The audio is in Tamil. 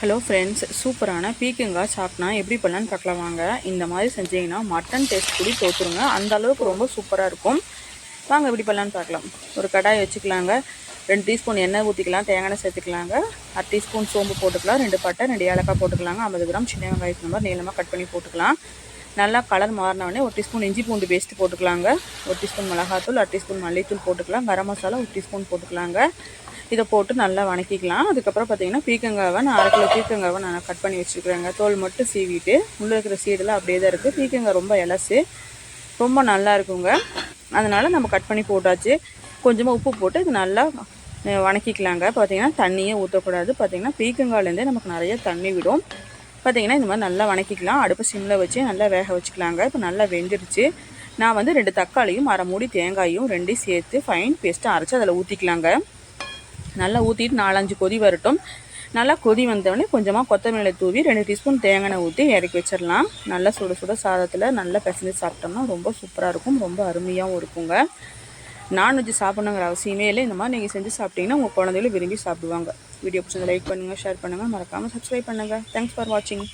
ஹலோ ஃப்ரெண்ட்ஸ் சூப்பரான பீக்கங்காய் சாப்பிட்னா எப்படி பண்ணலான்னு பார்க்கலாம் வாங்க. இந்த மாதிரி செஞ்சீங்கன்னா மட்டன் டேஸ்ட் கூடி தோற்றுருங்க அந்த அளவுக்கு ரொம்ப சூப்பராக இருக்கும். வாங்க எப்படி பண்ணலான்னு பார்க்கலாம். ஒரு கடாய் வச்சுக்கலாங்க. ரெண்டு டீஸ்பூன் எண்ணெய் ஊற்றிக்கலாம் தேங்காய் சேர்த்துக்கலாங்க. அரை டீஸ்பூன் சோம்பு போட்டுக்கலாம் ரெண்டு பட்டை ரெண்டு ஏலக்காய் போட்டுக்கலாங்க. ஐம்பது கிராம் சின்ன வெங்காயத்து நம்பர் நீளமாக கட் பண்ணி போட்டுக்கலாம். நல்லா கலர் மாறினவொடனே ஒரு டீஸ்பூன் இஞ்சி பூண்டு பேஸ்ட் போட்டுக்கலாங்க. ஒரு டீஸ்பூன் மிளகாத்தூள் அரை டீஸ்பூன் மல்லித்தூள் போட்டுக்கலாம். கரம் மசாலா ஒரு டீஸ்பூன் போட்டுக்கலாங்க. இதை போட்டு நல்லா வணக்கிக்கலாம். அதுக்கப்புறம் பார்த்தீங்கன்னா பீக்கங்காவை நான் அரை கிலோ பீக்கங்காவை நான் கட் பண்ணி வச்சுருக்கிறேங்க. தோல் மட்டும் சீவிட்டு உள்ளே இருக்கிற சீடெல்லாம் அப்படியே தான் இருக்குது பீக்கங்காய் ரொம்ப இலசு. ரொம்ப நல்லா இருக்குங்க. அதனால் நம்ம கட் பண்ணி போட்டாச்சு. கொஞ்சமாக உப்பு போட்டு இது நல்லா வணக்கிக்கலாங்க. பார்த்தீங்கன்னா தண்ணியே ஊற்றக்கூடாது பார்த்தீங்கன்னா பீக்கங்காலேருந்தே நமக்கு நிறைய தண்ணி விடும். பார்த்திங்கன்னா இந்த மாதிரி நல்லா வணக்கிக்கலாம். அடுப்பு சிம்மில் வச்சு நல்லா வேக வச்சுக்கலாங்க. இப்போ நல்லா வெந்துருச்சு. நான் வந்து ரெண்டு தக்காளியும் அரை மூடி தேங்காயும் ரெண்டையும் சேர்த்து ஃபைன் பேஸ்ட்டாக அரைச்சி அதில் ஊற்றிக்கலாங்க நல்லா ஊற்றிட்டு நாலஞ்சு கொதி வரட்டும். நல்லா கொதி வந்தவொடனே கொஞ்சமாக கொத்தமல்லி தூவி ரெண்டு டீஸ்பூன் தேங்காய் ஊற்றி இறக்கி வச்சிடலாம். நல்லா சுட சுட சாதத்தில் நல்லா பிசைஞ்சு சாப்பிட்டோம்னா ரொம்ப சூப்பராக இருக்கும் ரொம்ப அருமையாகவும் இருக்குங்க. நான்வெஜ் சாப்பிடணுங்கிற அவசியமே இல்லை. இந்த மாதிரி நீங்கள் செஞ்சு சாப்பிட்டீங்கன்னா உங்கள் குழந்தைகளும் விரும்பி சாப்பிடுவாங்க. வீடியோ பிடிச்சதை லைக் பண்ணுங்கள் ஷேர் பண்ணுங்கள் மறக்காமல் சப்ஸ்கிரைப் பண்ணுங்கள் தேங்க்ஸ் ஃபார் வாட்சிங்